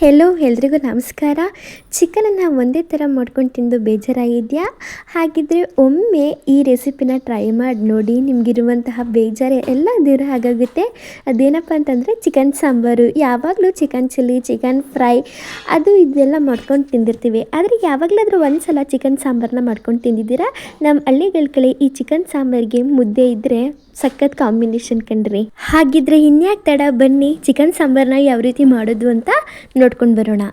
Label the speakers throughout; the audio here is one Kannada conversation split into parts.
Speaker 1: ಹೆಲೋ ಎಲ್ರಿಗೂ ನಮಸ್ಕಾರ. ಚಿಕನನ್ನು ಒಂದೇ ಥರ ಮಾಡ್ಕೊಂಡು ತಿಂದು ಬೇಜಾರಾಗಿದೆಯಾ? ಹಾಗಿದ್ರೆ ಒಮ್ಮೆ ಈ ರೆಸಿಪಿನ ಟ್ರೈ ಮಾಡಿ ನೋಡಿ. ನಿಮಗಿರುವಂತಹ ಬೇಜಾರು ಎಲ್ಲ ದೂರ ಆಗೋಗುತ್ತೆ. ಅದೇನಪ್ಪ ಅಂತಂದರೆ ಚಿಕನ್ ಸಾಂಬಾರು. ಯಾವಾಗಲೂ ಚಿಕನ್ ಚಿಲ್ಲಿ, ಚಿಕನ್ ಫ್ರೈ ಅದು ಇದೆಲ್ಲ ಮಾಡ್ಕೊಂಡು ತಿಂದಿರ್ತೀವಿ. ಆದರೆ ಯಾವಾಗಲಾದರೂ ಒಂದು ಸಲ ಚಿಕನ್ ಸಾಂಬಾರನ್ನ ಮಾಡ್ಕೊಂಡು ತಿಂದಿದ್ದೀರಾ? ನಮ್ಮ ಹಳ್ಳಿಗಳ ಕಡೆ ಈ ಚಿಕನ್ ಸಾಂಬಾರಿಗೆ ಮುದ್ದೆ ಇದ್ದರೆ ಸಖತ್ ಕಾಂಬಿನೇಷನ್ ಕಂಡ್ರಿ ಹಾಗಿದ್ರೆ ಇನ್ಯಾಕೆ ತಡ ಬನ್ನಿ. ಚಿಕನ್ ಸಾಂಬಾರನ್ನ ಯಾವ ರೀತಿ ಮಾಡೋದು ಅಂತ ನೋಡ್ಕೊಂಡು ಬರೋಣ.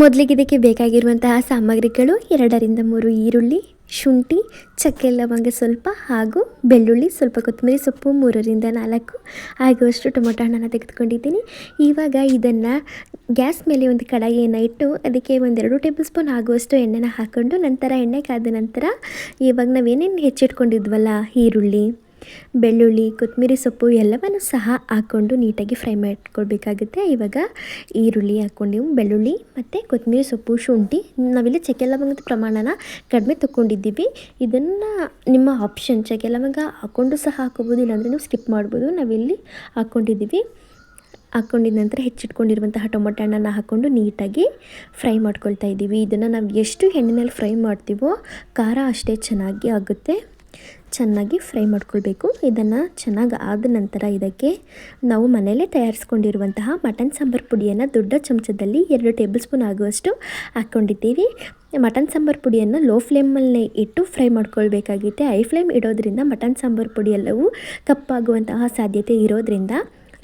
Speaker 1: ಮೊದಲಿಗೆ ಇದಕ್ಕೆ ಬೇಕಾಗಿರುವಂತಹ ಸಾಮಗ್ರಿಗಳು ಎರಡರಿಂದ ಮೂರು ಈರುಳ್ಳಿ, ಶುಂಠಿ, ಚಕ್ಕೆ ಲವಂಗ ಸ್ವಲ್ಪ ಹಾಗೂ ಬೆಳ್ಳುಳ್ಳಿ, ಸ್ವಲ್ಪ ಕೊತ್ತಂಬರಿ ಸೊಪ್ಪು ಮೂರರಿಂದ ನಾಲ್ಕು. ಆಗುವಷ್ಟು ಟೊಮೊಟೊ ಹಣ್ಣನ್ನು ತೆಗೆದುಕೊಂಡಿದ್ದೀನಿ. ಇವಾಗ ಇದನ್ನು ಗ್ಯಾಸ್ ಮೇಲೆ ಒಂದು ಕಡಾಯಿಯನ್ನು ಇಟ್ಟು ಅದಕ್ಕೆ ಒಂದೆರಡು ಟೇಬಲ್ ಸ್ಪೂನ್ ಆಗುವಷ್ಟು ಎಣ್ಣೆನ ಹಾಕ್ಕೊಂಡು ನಂತರ ಎಣ್ಣೆ ಕಾದ ನಂತರ ಇವಾಗ ನಾವೇನೇನು ಹೆಚ್ಚಿಟ್ಕೊಂಡಿದ್ವಲ್ಲ ಈರುಳ್ಳಿ. ಬೆಳ್ಳುಳ್ಳಿ, ಕೊತ್ತಂಬರಿ ಸೊಪ್ಪು ಎಲ್ಲವನ್ನು ಸಹ ಹಾಕ್ಕೊಂಡು ನೀಟಾಗಿ ಫ್ರೈ ಮಾಡ್ಕೊಳ್ಬೇಕಾಗುತ್ತೆ. ಇವಾಗ ಈರುಳ್ಳಿ ಹಾಕ್ಕೊಂಡಿವು ಬೆಳ್ಳುಳ್ಳಿ ಮತ್ತು ಕೊತ್ತಂಬರಿ ಸೊಪ್ಪು, ಶುಂಠಿ ನಾವಿಲ್ಲಿ ಚಕ್ಕೆ ಲವಂಗದ ಪ್ರಮಾಣನ ಕಡಿಮೆ ತೊಗೊಂಡಿದ್ದೀವಿ ಇದನ್ನು ನಿಮ್ಮ ಆಪ್ಷನ್ ಚಕ್ಕೆ ಲವಂಗ ಹಾಕ್ಕೊಂಡು ಸಹ ಹಾಕೋಬೋದು ಇಲ್ಲಾಂದರೆ ನೀವು ಸ್ಕಿಪ್ ಮಾಡ್ಬೋದು. ನಾವಿಲ್ಲಿ ಹಾಕ್ಕೊಂಡಿದ್ದೀವಿ. ಹಾಕ್ಕೊಂಡಿದ ನಂತರ ಹೆಚ್ಚಿಟ್ಕೊಂಡಿರುವಂತಹ ಟೊಮೊಟೊ ಹಣ್ಣನ್ನು ಹಾಕ್ಕೊಂಡು ನೀಟಾಗಿ ಫ್ರೈ ಮಾಡ್ಕೊಳ್ತಾ ಇದ್ದೀವಿ. ಇದನ್ನು ನಾವು ಎಷ್ಟು ಎಣ್ಣೆಯಲ್ಲಿ ಫ್ರೈ ಮಾಡ್ತೀವೋ, ಖಾರ ಅಷ್ಟೇ ಚೆನ್ನಾಗಿ ಆಗುತ್ತೆ. ಚೆನ್ನಾಗಿ ಫ್ರೈ ಮಾಡ್ಕೊಳ್ಬೇಕು. ಇದನ್ನು ಚೆನ್ನಾಗಿ ಆದ ನಂತರ ಇದಕ್ಕೆ ನಾವು ಮನೆಯಲ್ಲೇ ತಯಾರಿಸ್ಕೊಂಡಿರುವಂತಹ ಮಟನ್ ಸಾಂಬಾರು ಪುಡಿಯನ್ನು ದೊಡ್ಡ ಚಮಚದಲ್ಲಿ ಎರಡು ಟೇಬಲ್ ಸ್ಪೂನ್ ಆಗುವಷ್ಟು ಹಾಕ್ಕೊಂಡಿದ್ದೀವಿ ಮಟನ್ ಸಾಂಬಾರು ಪುಡಿಯನ್ನು ಲೋ ಫ್ಲೇಮಲ್ಲೇ ಇಟ್ಟು ಫ್ರೈ ಮಾಡ್ಕೊಳ್ಬೇಕಾಗುತ್ತೆ. ಐ ಫ್ಲೇಮ್ ಇಡೋದ್ರಿಂದ ಮಟನ್ ಸಾಂಬಾರು ಪುಡಿ ಎಲ್ಲವೂ ಕಪ್ಪಾಗುವಂತಹ ಸಾಧ್ಯತೆ ಇರೋದ್ರಿಂದ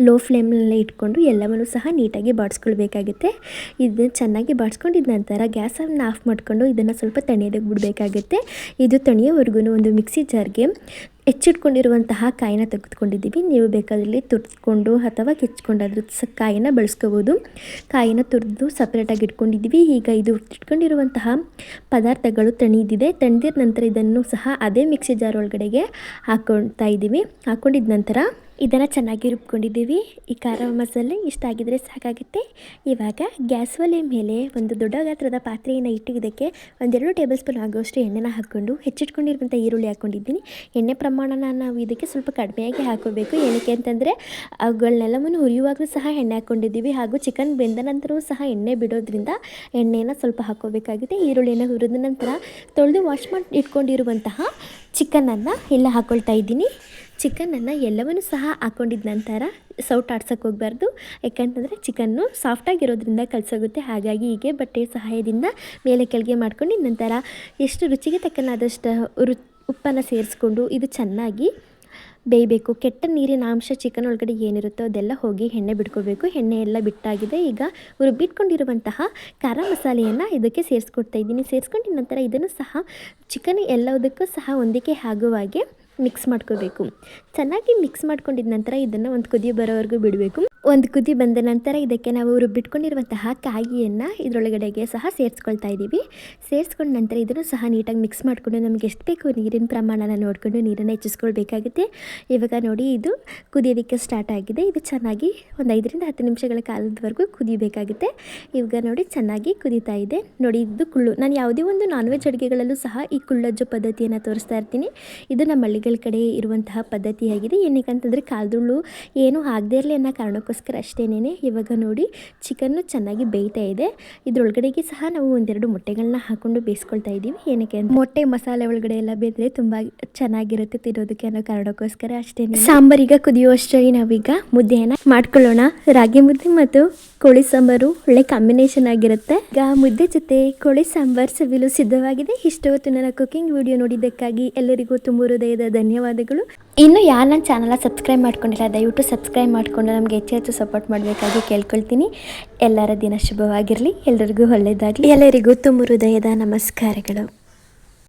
Speaker 1: ಲೋ ಫ್ಲೇಮ್ನಲ್ಲೇ ಇಟ್ಕೊಂಡು ಎಲ್ಲವನ್ನು ಸಹ ನೀಟಾಗಿ ಬಾಡಿಸ್ಕೊಳ್ಬೇಕಾಗುತ್ತೆ. ಇದನ್ನು ಚೆನ್ನಾಗಿ ಬಾಡಿಸ್ಕೊಂಡಿದ್ದ ನಂತರ ಗ್ಯಾಸನ್ನು ಆಫ್ ಮಾಡಿಕೊಂಡು ಇದನ್ನು ಸ್ವಲ್ಪ ತಣಿಯೋದಕ್ಕೆ ಬಿಡಬೇಕಾಗುತ್ತೆ. ಇದು ತಣಿಯೋವರೆಗೂ ಒಂದು ಮಿಕ್ಸಿ ಜಾರ್ಗೆ ಹೆಚ್ಚಿಟ್ಕೊಂಡಿರುವಂತಹ ಕಾಯಿನ ತೆಗೆದುಕೊಂಡಿದ್ದೀವಿ. ನೀವು ಬೇಕಾದಲ್ಲಿ ತುರಿದ್ಕೊಂಡು ಅಥವಾ ಕೆಚ್ಕೊಂಡಾದ್ರೂ ಸ ಕಾಯಿನ ಬಳಸ್ಕೋಬೋದು. ಕಾಯಿನ ತುರಿದು ಸಪ್ರೇಟಾಗಿ ಇಟ್ಕೊಂಡಿದ್ದೀವಿ. ಈಗ ಇದು ಇಟ್ಕೊಂಡಿರುವಂತಹ ಪದಾರ್ಥಗಳು ತಣಿದಿದೆ ತಣಿದಿದ ನಂತರ ಇದನ್ನು ಸಹ ಅದೇ ಮಿಕ್ಸಿ ಜಾರ್ ಒಳಗಡೆಗೆ ಹಾಕೊಳ್ತಾ ಇದ್ದೀವಿ. ಹಾಕ್ಕೊಂಡಿದ್ದ ನಂತರ ಇದನ್ನು ಚೆನ್ನಾಗಿ ರುಬ್ಕೊಂಡಿದ್ದೀವಿ. ಈ ಖಾರ ಮಸಾಲೆ ಇಷ್ಟ ಆಗಿದ್ರೆ ಸಾಕಾಗುತ್ತೆ. ಇವಾಗ ಗ್ಯಾಸ್ ಒಲೆ ಮೇಲೆ ಒಂದು ದೊಡ್ಡ ಗಾತ್ರದ ಪಾತ್ರೆಯನ್ನು ಇಟ್ಟು ಇದಕ್ಕೆ ಒಂದೆರಡು ಟೇಬಲ್ ಸ್ಪೂನ್ ಆಗುವಷ್ಟು ಎಣ್ಣೆನ ಹಾಕ್ಕೊಂಡು ಹೆಚ್ಚಿಟ್ಕೊಂಡಿರುವಂಥ ಈರುಳ್ಳಿ ಹಾಕ್ಕೊಂಡಿದ್ದೀನಿ ಎಣ್ಣೆ ಪ್ರಮಾಣನ ನಾವು ಇದಕ್ಕೆ ಸ್ವಲ್ಪ ಕಡಿಮೆಯಾಗಿ ಹಾಕೋಬೇಕು. ಏನಕ್ಕೆ ಅಂತಂದರೆ ಅವುಗಳನ್ನೆಲ್ಲವನ್ನು ಹುರಿಯುವಾಗಲೂ ಸಹ ಎಣ್ಣೆ ಹಾಕ್ಕೊಂಡಿದ್ದೀವಿ ಹಾಗೂ ಚಿಕನ್ ಬೆಂದ ನಂತರವೂ ಸಹ ಎಣ್ಣೆ ಬಿಡೋದ್ರಿಂದ ಎಣ್ಣೆನ ಸ್ವಲ್ಪ ಹಾಕೋಬೇಕಾಗಿದೆ. ಈರುಳ್ಳಿನ ಹುರಿದ ನಂತರ ತೊಳೆದು ವಾಶ್ ಮಾಡಿ ಇಟ್ಕೊಂಡಿರುವಂತಹ ಚಿಕನನ್ನು ಎಲ್ಲ ಹಾಕ್ಕೊಳ್ತಾ ಇದ್ದೀನಿ. ಚಿಕನನ್ನು ಎಲ್ಲವನ್ನು ಸಹ ಹಾಕ್ಕೊಂಡಿದ ನಂತರ ಸೌಟ್ ಆಡ್ಸೋಕ್ಕೆ ಹೋಗಬಾರ್ದು. ಯಾಕಂತಂದರೆ ಚಿಕನ್ನು ಸಾಫ್ಟಾಗಿರೋದ್ರಿಂದ ಕಲಸೋಗುತ್ತೆ. ಹಾಗಾಗಿ ಹೀಗೆ ಬಟ್ಟೆಯ ಸಹಾಯದಿಂದ ಮೇಲೆ ಕೆಳಗೆ ಮಾಡ್ಕೊಂಡು ನಂತರ ಎಷ್ಟು ರುಚಿಗೆ ತಕ್ಕನಾದಷ್ಟು ರು, ಉಪ್ಪನ್ನು ಸೇರಿಸ್ಕೊಂಡು ಇದು ಚೆನ್ನಾಗಿ ಬೇಯಬೇಕು. ಕೆಟ್ಟ ನೀರಿನ ಅಂಶ ಚಿಕನ್ ಒಳಗಡೆ ಏನಿರುತ್ತೋ ಅದೆಲ್ಲ ಹೋಗಿ ಎಣ್ಣೆ ಬಿಟ್ಕೋಬೇಕು. ಎಣ್ಣೆ ಎಲ್ಲ ಬಿಟ್ಟಾಗಿದೆ. ಈಗ ರುಬ್ಬಿಟ್ಕೊಂಡಿರುವಂತಹ ಖಾರ ಮಸಾಲೆಯನ್ನು ಇದಕ್ಕೆ ಸೇರಿಸ್ಕೊಡ್ತಾ ಇದ್ದೀನಿ. ಸೇರಿಸ್ಕೊಂಡಿದ್ದ ನಂತರ ಇದನ್ನು ಸಹ ಚಿಕನ್ ಎಲ್ಲದಕ್ಕೂ ಸಹ ಹೊಂದಿಕೆ ಆಗುವ ಹಾಗೆ ಮಿಕ್ಸ್ ಮಾಡ್ಕೋಬೇಕು. ಚೆನ್ನಾಗಿ ಮಿಕ್ಸ್ ಮಾಡ್ಕೊಂಡಿದ್ದ ನಂತರ ಇದನ್ನು ಒಂದು ಕುದಿ ಬರೋವರೆಗೂ ಬಿಡಬೇಕು. ಒಂದು ಕುದಿ ಬಂದ ನಂತರ ಇದಕ್ಕೆ ನಾವು ರುಬ್ಬಿಟ್ಕೊಂಡಿರುವಂತಹ ಕಾಯಿಯನ್ನು ಇದರೊಳಗಡೆಗೆ ಸಹ ಸೇರಿಸ್ಕೊಳ್ತಾ ಇದ್ದೀವಿ. ಸೇರಿಸ್ಕೊಂಡ ನಂತರ ಇದನ್ನು ಸಹ ನೀಟಾಗಿ ಮಿಕ್ಸ್ ಮಾಡಿಕೊಂಡು ನಮಗೆ ಎಷ್ಟು ಬೇಕು ನೀರಿನ ಪ್ರಮಾಣನ ನೋಡಿಕೊಂಡು ನೀರನ್ನು ಹೆಚ್ಚಿಸ್ಕೊಳ್ಬೇಕಾಗುತ್ತೆ. ಇವಾಗ ನೋಡಿ ಇದು ಕುದಿಯೋದಕ್ಕೆ ಸ್ಟಾರ್ಟ್ ಆಗಿದೆ. ಇದು ಚೆನ್ನಾಗಿ ಒಂದು ಐದರಿಂದ ಹತ್ತು ನಿಮಿಷಗಳ ಕಾಲದವರೆಗೂ ಕುದಿಬೇಕಾಗುತ್ತೆ. ಇವಾಗ ನೋಡಿ ಚೆನ್ನಾಗಿ ಕುದೀತಾ ಇದೆ. ನೋಡಿ ಇದು ಕುಳ್ಳು. ನಾನು ಯಾವುದೇ ಒಂದು ನಾನ್ ವೆಜ್ ಅಡುಗೆಗಳಲ್ಲೂ ಸಹ ಈ ಕುಳ್ಳಜ್ಜು ಪದ್ಧತಿಯನ್ನು ತೋರಿಸ್ತಾ ಇರ್ತೀನಿ. ಇದು ನಮ್ಮ ಹಳ್ಳಿಗಳ ಕಡೆ ಇರುವಂತಹ ಪದ್ಧತಿಯಾಗಿದೆ. ಏನಕ್ಕೆ ಅಂತಂದರೆ ಕಾಲ್ದುಳ್ಳು ಏನು ಆಗದೇ ಇರಲಿ ಅನ್ನೋ ಕಾರಣಕ್ಕೋಸ್ಕರ ಅಷ್ಟೇನೇ ಇವಾಗ ನೋಡಿ ಚಿಕನ್ನು ಚೆನ್ನಾಗಿ ಬೇಯ್ತಾ ಇದೆ. ಇದ್ರೊಳಗಡೆಗೆ ಸಹ ನಾವು ಒಂದೆರಡು ಮೊಟ್ಟೆಗಳನ್ನ ಹಾಕೊಂಡು ಬೇಯಿಸ್ಕೊಳ್ತಾ ಇದ್ದೀವಿ. ಏನಕ್ಕೆ ಮೊಟ್ಟೆ ಮಸಾಲೆ ಒಳಗಡೆ ಎಲ್ಲ ಬೇದ್ರೆ ತುಂಬ ಚೆನ್ನಾಗಿರುತ್ತೆ ತಿನ್ನೋದಕ್ಕೆ ಅನ್ನೋ ಕಾರಣಕ್ಕೋಸ್ಕರ ಅಷ್ಟೇನೆ. ಸಾಂಬಾರಿಗ ಕುದಿಯುವಷ್ಟರಲ್ಲಿ ನಾವೀಗ ಮುದ್ದೆಯನ್ನು ಮಾಡ್ಕೊಳ್ಳೋಣ. ರಾಗಿ ಮುದ್ದೆ ಮತ್ತು ಕೋಳಿ ಸಾಂಬಾರು ಒಳ್ಳೆ ಕಾಂಬಿನೇಷನ್ ಆಗಿರುತ್ತೆ. ಈಗ ಮುದ್ದೆ ಜೊತೆ ಕೋಳಿ ಸಾಂಬಾರ್ ಸವಿಲು ಸಿದ್ಧವಾಗಿದೆ. ಇಷ್ಟು ಹೊತ್ತು ನನ್ನ ಕುಕಿಂಗ್ ವಿಡಿಯೋ ನೋಡಿದ್ದಕ್ಕಾಗಿ ಎಲ್ಲರಿಗೂ ತುಂಬ ಹೃದಯದ ಧನ್ಯವಾದಗಳು. ಇನ್ನು ಯಾರು ನನ್ನ ಚಾನಲ್ನ ಸಬ್ಸ್ಕ್ರೈಬ್ ಮಾಡ್ಕೊಂಡಿಲ್ಲ, ದಯವಿಟ್ಟು ಸಬ್ಸ್ಕ್ರೈಬ್ ಮಾಡಿಕೊಂಡು ನಮಗೆ ಹೆಚ್ಚು ಹೆಚ್ಚು ಸಪೋರ್ಟ್ ಮಾಡಬೇಕಾಗಿ ಕೇಳ್ಕೊಳ್ತೀನಿ. ಎಲ್ಲರ ದಿನ ಶುಭವಾಗಿರಲಿ. ಎಲ್ಲರಿಗೂ ಒಳ್ಳೆಯದಾಗಲಿ. ಎಲ್ಲರಿಗೂ ತುಂಬ ಹೃದಯದ ನಮಸ್ಕಾರಗಳು.